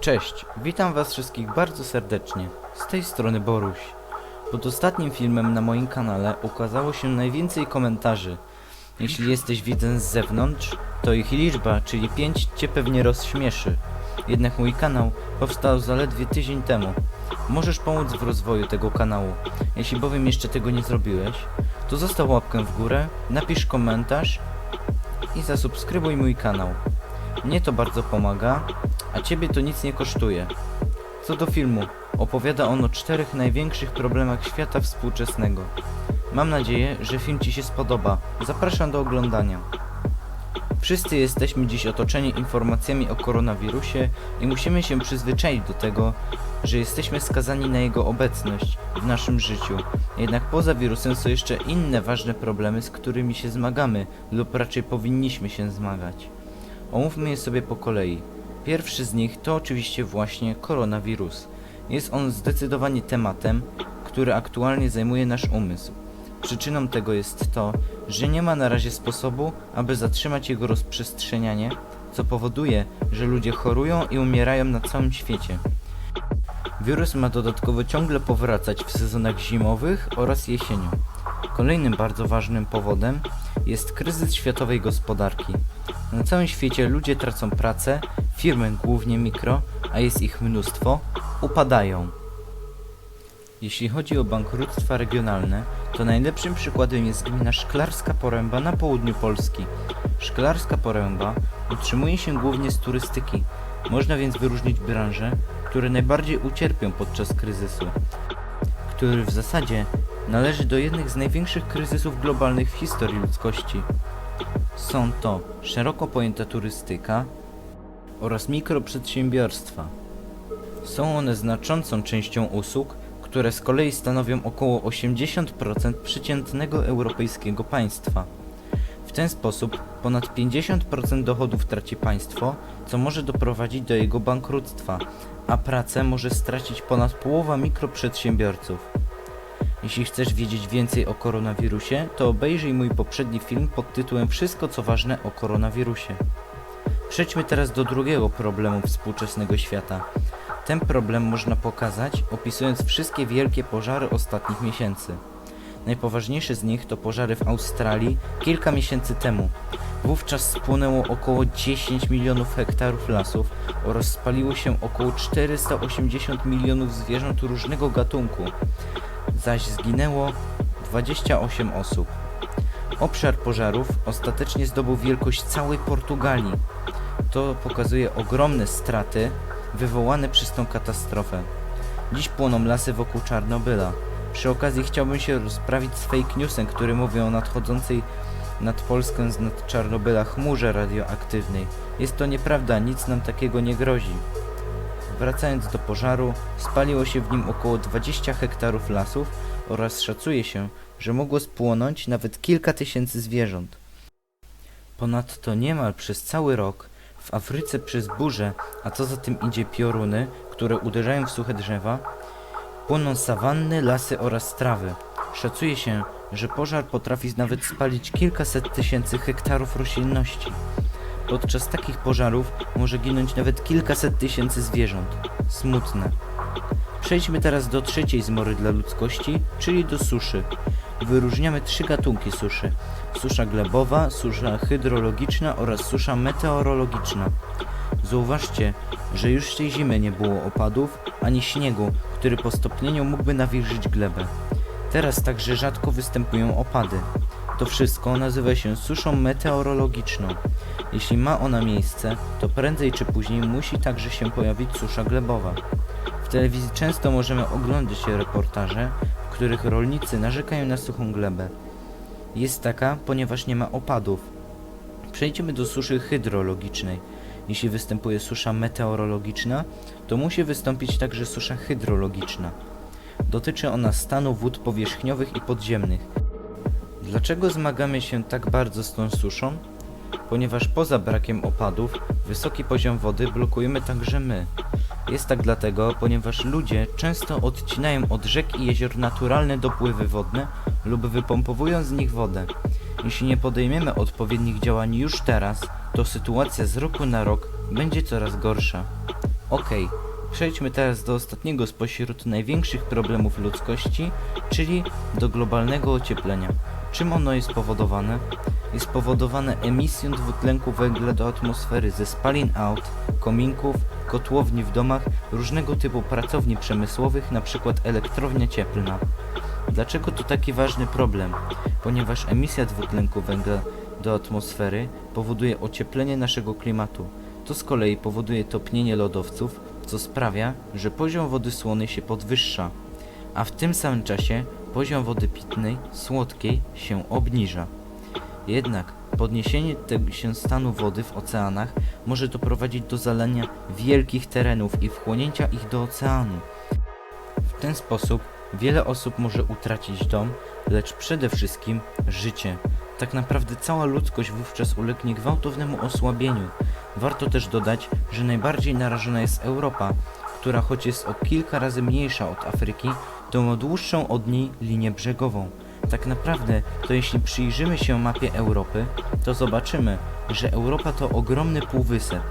Cześć, witam was wszystkich bardzo serdecznie. Z tej strony Boruś. Pod ostatnim filmem na moim kanale ukazało się najwięcej komentarzy. Jeśli jesteś widzen z zewnątrz, to ich liczba, czyli 5 cię pewnie rozśmieszy. Jednak mój kanał powstał zaledwie tydzień temu. Możesz pomóc w rozwoju tego kanału. Jeśli bowiem jeszcze tego nie zrobiłeś, to zostaw łapkę w górę, napisz komentarz i zasubskrybuj mój kanał. Mnie to bardzo pomaga, a ciebie to nic nie kosztuje. Co do filmu, opowiada on o czterech największych problemach świata współczesnego. Mam nadzieję, że film ci się spodoba. Zapraszam do oglądania. Wszyscy jesteśmy dziś otoczeni informacjami o koronawirusie i musimy się przyzwyczaić do tego, że jesteśmy skazani na jego obecność w naszym życiu. Jednak poza wirusem są jeszcze inne ważne problemy, z którymi się zmagamy, lub raczej powinniśmy się zmagać. Omówmy je sobie po kolei. Pierwszy z nich to oczywiście właśnie koronawirus. Jest on zdecydowanie tematem, który aktualnie zajmuje nasz umysł. Przyczyną tego jest to, że nie ma na razie sposobu, aby zatrzymać jego rozprzestrzenianie, co powoduje, że ludzie chorują i umierają na całym świecie. Wirus ma dodatkowo ciągle powracać w sezonach zimowych oraz jesienią. Kolejnym bardzo ważnym powodem jest kryzys światowej gospodarki. Na całym świecie ludzie tracą pracę, firmy głównie mikro, a jest ich mnóstwo, upadają. Jeśli chodzi o bankructwa regionalne, to najlepszym przykładem jest gmina Szklarska Poręba na południu Polski. Szklarska Poręba utrzymuje się głównie z turystyki. Można więc wyróżnić branże, które najbardziej ucierpią podczas kryzysu, który w zasadzie należy do jednych z największych kryzysów globalnych w historii ludzkości. Są to szeroko pojęta turystyka oraz mikroprzedsiębiorstwa. Są one znaczącą częścią usług, które z kolei stanowią około 80% przeciętnego europejskiego państwa. W ten sposób ponad 50% dochodów traci państwo, co może doprowadzić do jego bankructwa, a pracę może stracić ponad połowa mikroprzedsiębiorców. Jeśli chcesz wiedzieć więcej o koronawirusie, to obejrzyj mój poprzedni film pod tytułem Wszystko co ważne o koronawirusie. Przejdźmy teraz do drugiego problemu współczesnego świata. Ten problem można pokazać opisując wszystkie wielkie pożary ostatnich miesięcy. Najpoważniejsze z nich to pożary w Australii kilka miesięcy temu. Wówczas spłonęło około 10 milionów hektarów lasów oraz spaliło się około 480 milionów zwierząt różnego gatunku, zaś zginęło 28 osób. Obszar pożarów ostatecznie zdobył wielkość całej Portugalii. To pokazuje ogromne straty wywołane przez tą katastrofę. Dziś płoną lasy wokół Czarnobyla. Przy okazji chciałbym się rozprawić z fake newsem, który mówi o nadchodzącej nad Polskę z nad Czarnobyla chmurze radioaktywnej. Jest to nieprawda, nic nam takiego nie grozi. Wracając do pożaru, spaliło się w nim około 20 hektarów lasów oraz szacuje się, że mogło spłonąć nawet kilka tysięcy zwierząt. Ponadto niemal przez cały rok w Afryce przez burze, a co za tym idzie pioruny, które uderzają w suche drzewa, płoną sawanny, lasy oraz trawy. Szacuje się, że pożar potrafi nawet spalić kilkaset tysięcy hektarów roślinności. Podczas takich pożarów może ginąć nawet kilkaset tysięcy zwierząt. Smutne. Przejdźmy teraz do trzeciej zmory dla ludzkości, czyli do suszy. Wyróżniamy trzy gatunki suszy: susza glebowa, susza hydrologiczna oraz susza meteorologiczna. Zauważcie, że już tej zimy nie było opadów ani śniegu, który po stopnieniu mógłby nawilżyć glebę. Teraz także rzadko występują opady. To wszystko nazywa się suszą meteorologiczną. Jeśli ma ona miejsce, to prędzej czy później musi także się pojawić susza glebowa. W telewizji często możemy oglądać reportaże, których rolnicy narzekają na suchą glebę. Jest taka, ponieważ nie ma opadów. Przejdźmy do suszy hydrologicznej. Jeśli występuje susza meteorologiczna, to musi wystąpić także susza hydrologiczna. Dotyczy ona stanu wód powierzchniowych i podziemnych. Dlaczego zmagamy się tak bardzo z tą suszą? Ponieważ poza brakiem opadów, wysoki poziom wody blokujemy także my. Jest tak dlatego, ponieważ ludzie często odcinają od rzek i jezior naturalne dopływy wodne lub wypompowują z nich wodę. Jeśli nie podejmiemy odpowiednich działań już teraz, to sytuacja z roku na rok będzie coraz gorsza. Okej, przejdźmy teraz do ostatniego spośród największych problemów ludzkości, czyli do globalnego ocieplenia. Czym ono jest powodowane? Jest powodowane emisją dwutlenku węgla do atmosfery ze spalin aut, kominków, kotłowni w domach, różnego typu pracowni przemysłowych, np. elektrownia cieplna. Dlaczego to taki ważny problem? Ponieważ emisja dwutlenku węgla do atmosfery powoduje ocieplenie naszego klimatu. To z kolei powoduje topnienie lodowców, co sprawia, że poziom wody słonej się podwyższa, a w tym samym czasie poziom wody pitnej, słodkiej się obniża. Jednak podniesienie się stanu wody w oceanach może doprowadzić do zalania wielkich terenów i wchłonięcia ich do oceanu. W ten sposób wiele osób może utracić dom, lecz przede wszystkim życie. Tak naprawdę cała ludzkość wówczas ulegnie gwałtownemu osłabieniu. Warto też dodać, że najbardziej narażona jest Europa, która choć jest o kilka razy mniejsza od Afryki, to ma dłuższą od niej linię brzegową. Tak naprawdę, to jeśli przyjrzymy się mapie Europy, to zobaczymy, że Europa to ogromny półwysep.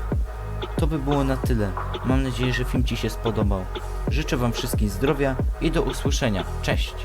To by było na tyle. Mam nadzieję, że film Ci się spodobał. Życzę Wam wszystkim zdrowia i do usłyszenia. Cześć!